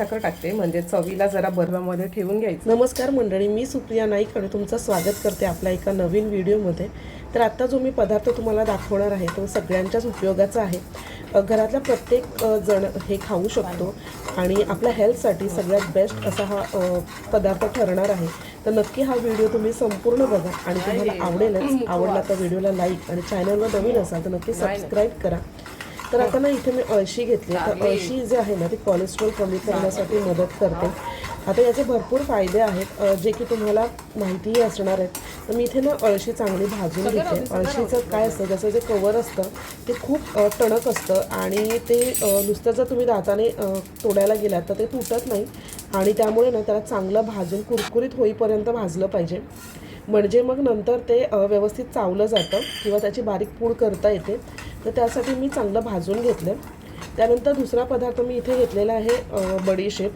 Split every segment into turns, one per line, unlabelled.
खडीसाखर टाकते म्हणजे चवीला जरा बर्फामध्ये ठेवून घ्यायचं.
नमस्कार मंडळी मी सुप्रिया नाईक आणि तुमचं स्वागत करते आपल्या एका नवीन व्हिडिओमध्ये. तर आत्ता जो मी पदार्थ तुम्हाला दाखवणार आहे तो सगळ्यांच्याच उपयोगाचा आहे. अ, घरातल्या प्रत्येक जण हे खाऊ शकतो आणि आपल्या हेल्थसाठी सगळ्यात बेस्ट असा हा पदार्थ ठरणार आहे. तर नक्की हा व्हिडिओ तुम्ही संपूर्ण बघा आणि तुम्हाला आवडेलच आवडला तर व्हिडिओला लाईक आणि चॅनलवर नवीन असाल तर नक्की सबस्क्राईब करा. तर आता ना इथे मी अळशी घेतली. तर अळशी जे आहे ना ती कोलेस्ट्रॉल कमी करण्यासाठी मदत करते. आता याचे भरपूर फायदे आहेत. जे की तुम्हाला माहितीही असणार आहेत. तर मी इथे ना अळशी चांगली भाजून घेते. अळशीचं काय असतं त्याचं जे कवर असतं ते खूप टणक असतं आणि ते नुसतं जर तुम्ही दाताने तोडायला गेलात तर ते तुटत नाही. आणि त्यामुळे ना त्याला चांगलं भाजून कुरकुरीत होईपर्यंत भाजलं पाहिजे. म्हणजे मग नंतर ते व्यवस्थित चावलं जातं किंवा त्याची बारीक पूड करता येते. तर त्यासाठी मी चांगलं भाजून घेतलं. त्यानंतर दुसरा पदार्थ मी इथे घेतलेला आहे बडीशेप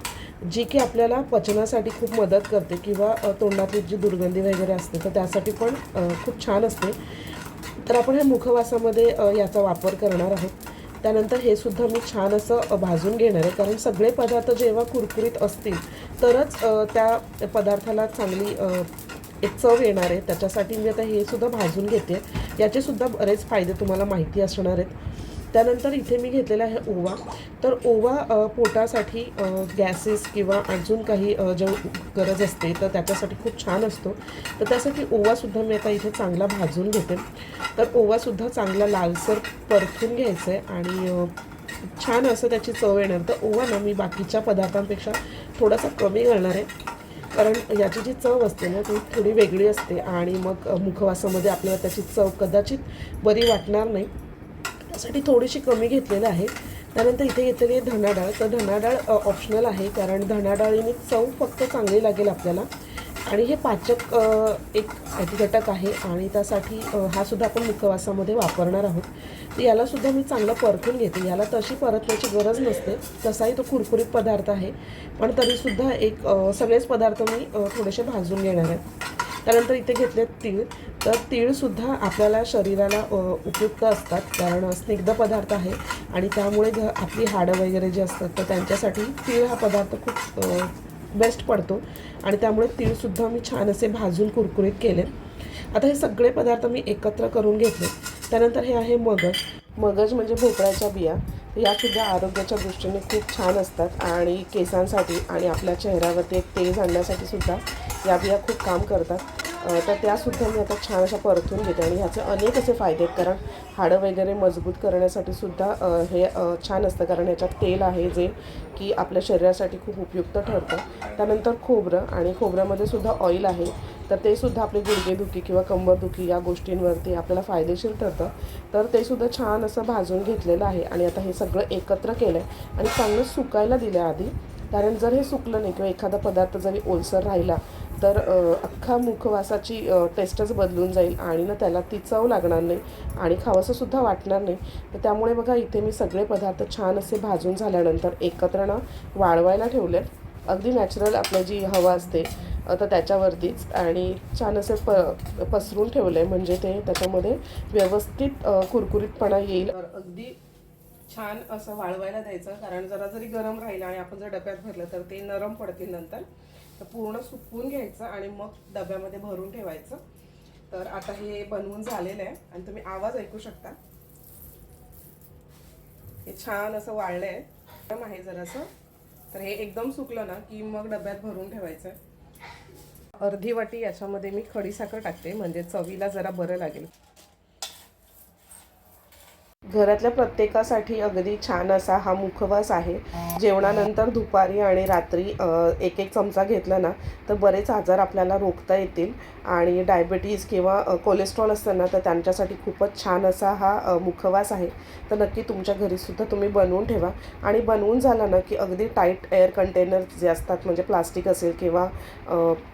जी की आपल्याला पचनासाठी खूप मदत करते किंवा तोंडातली जी दुर्गंधी वगैरे असते तर त्यासाठी पण खूप छान असते. तर आपण हे मुखवासामध्ये याचा वापर करणार आहोत. त्यानंतर हे सुद्धा मी छान असं भाजून घेणार आहे. कारण सगळे पदार्थ जेव्हा कुरकुरीत असतील तरच त्या पदार्थाला चांगली एक चव येणार आहे. त्याच्यासाठी मी आता हे सुद्धा भाजून घेते. याचे सुद्धा बरेच फायदे तुम्हाला माहिती असणार आहेत. त्यानंतर इथे मी घेतलेला आहे ओवा. तर ओवा पोटासाठी गॅसेस किंवा अजून काही जे गरज असते तर त्याच्यासाठी खूप छान असतो. तर त्यासाठी ओवासुद्धा मी आता इथे चांगला भाजून घेते. तर ओवासुद्धा चांगला लालसर परतून घ्यायचं आहे आणि छान असं त्याची चव येणार. तर ओवा ना मी बाकीच्या पदार्थांपेक्षा थोडासा कमी घालणार आहे. कारण याची जी चव असते ना ती थोडी वेगळी असते आणि मग मुखवासामध्ये आपल्याला त्याची चव कदाचित बरी वाटणार नाही. त्यासाठी थोडीशी कमी घेतलेलं आहे. त्यानंतर इथे घेतलेली आहे धनाडाळ. तर धनाडाळ ऑप्शनल आहे कारण धनाडाळीने चव फक्त चांगली लागेल आपल्याला. आणि हे पाचक एक घटक आहे आणि त्यासाठी हा सुद्धा आपण मुखवासामध्ये वापरणार आहोत. तर यालासुद्धा मी चांगलं परतून घेते. याला तशी परतण्याची गरज नसते. तसाही तो कुरकुरीत पदार्थ आहे. पण तरीसुद्धा एक सगळेच पदार्थ मी थोडेसे भाजून घेणार आहे. त्यानंतर इथे घेतले तीळ. तर तीळसुद्धा आपल्याला शरीराला उपयुक्त असतात. कारण स्निग्ध पदार्थ आहे आणि त्यामुळे घ आपली हाडं वगैरे जे असतात तर त्यांच्यासाठी तीळ हा पदार्थ खूप बेस्ट पडतो. आणि त्यामुळे तीळसुद्धा मी छान असे भाजून कुरकुरीत केले. आता हे सगळे पदार्थ मी एकत्र करून घेतले. त्यानंतर हे आहे मगज. मगज म्हणजे भोपळ्याच्या बिया. यासुद्धा आरोग्याच्या दृष्टीने खूप छान असतात. आणि केसांसाठी आणि आपल्या चेहऱ्यावरती एक तेज आणण्यासाठी सुद्धा या बिया खूप काम करतात. तर त्यासुद्धा मी आता छान अशा परतून घेते आणि ह्याचे अनेक असे फायदे आहेत. कारण हाडं वगैरे मजबूत करण्यासाठी सुद्धा हे छान असतं. कारण ह्याच्यात तेल आहे जे की आपल्या शरीरासाठी खूप उपयुक्त ठरतं. त्यानंतर खोबरं आणि खोबऱ्यामध्ये सुद्धा ऑइल आहे. तर ते सुद्धा आपले गुडघेदुखी किंवा कंबरदुखी या गोष्टींवरती आपल्याला फायदेशीर ठरतं. तर ते सुद्धा छान असं भाजून घेतलेलं आहे. आणि आता हे सगळं एकत्र केलं आहे आणि चांगलं सुकायला दिलं आहे आधी कारण जर हे सुकलं नाही किंवा एखादा पदार्थ जरी ओलसर राहिला तर अख्खा मुखवासाची टेस्टच बदलून जाईल आणि ना त्याला ती चव लागणार नाही आणि खावंसंसुद्धा वाटणार नाही. तर त्यामुळे बघा इथे मी सगळे पदार्थ छान असे भाजून झाल्यानंतर एकत्र ना वाळवायला ठेवले अगदी नॅचरल आपलं जी हवा असते तर त्याच्यावरतीच आणि छान असे प पसरून ठेवलं आहे म्हणजे ते त्याच्यामध्ये व्यवस्थित कुरकुरीतपणा येईल. अगदी छान असं वाळवायला द्यायचं. कारण जरा जरी गरम राहिलं आणि आपण जर डब्यात भरलं तर ते नरम पडतील नंतर. तर पूर्ण सुकवून घ्यायचं आणि मग डब्यामध्ये भरून ठेवायचं. तर आता हे बनवून झालेलं आहे आणि तुम्ही आवाज ऐकू शकता. हे छान असं वाळलं आहे गरम आहे जरासं. तर हे एकदम सुकलं ना की मग डब्यात भरून ठेवायचं. आहे अर्धी वाटी याच्यामध्ये मी खडीसाखर टाकते म्हणजे चवीला जरा बरं लागेल. घरातल्या प्रत्येकासाठी अगदी छान असा हा मुखवास आहे. जेवणानंतर दुपारी आणि रात्री एक एक चमचा घेतला ना तर बरेच आजार आपल्याला रोखता येतील. आणि डायबिटीज किंवा कोलेस्ट्रॉल असतं ना तर त्यांच्यासाठी खूपच छान असा हा मुखवास आहे. तर नक्की तुमच्या घरीसुद्धा तुम्ही बनवून ठेवा. आणि बनवून झाला ना की अगदी टाईट एअर कंटेनर जे असतात म्हणजे प्लास्टिक असेल किंवा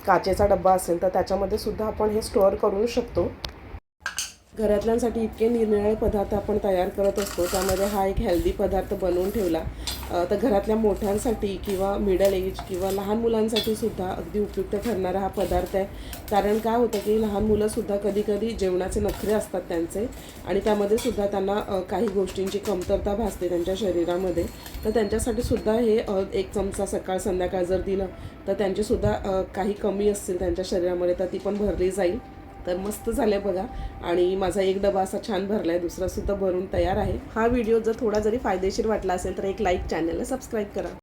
काचेचा डब्बा असेल तर त्याच्यामध्ये सुद्धा आपण हे स्टोअर करू शकतो. घरातल्यांसाठी इतके निरनिराळे पदार्थ आपण तयार करत असतो त्यामध्ये हा एक हेल्दी पदार्थ बनवून ठेवला. तर घरातल्या मोठ्यांसाठी किंवा मिडल एज किंवा लहान मुलांसाठी सुद्धा अगदी उपयुक्त ठरणारा हा पदार्थ आहे. कारण काय होतं की लहान मुलंसुद्धा कधी कधी जेवणाचे नखरे असतात त्यांचे आणि त्यामध्ये सुद्धा त्यांना काही गोष्टींची कमतरता भासते त्यांच्या शरीरामध्ये. तर त्यांच्यासाठी सुद्धा हे एक चमचा सकाळ संध्याकाळ जर दिलं तर त्यांचीसुद्धा काही कमी असतील त्यांच्या शरीरामध्ये तर ती पण भरली जाईल. तर मस्त झाले बघा. आणि माझा एक डबा असा छान भरला आहे दुसरा सुद्धा भरून तयार आहे. हा व्हिडिओ जर थोडा जरी फायदेशीर वाटला असेल तर एक लाईक चॅनलला सबस्क्राईब करा.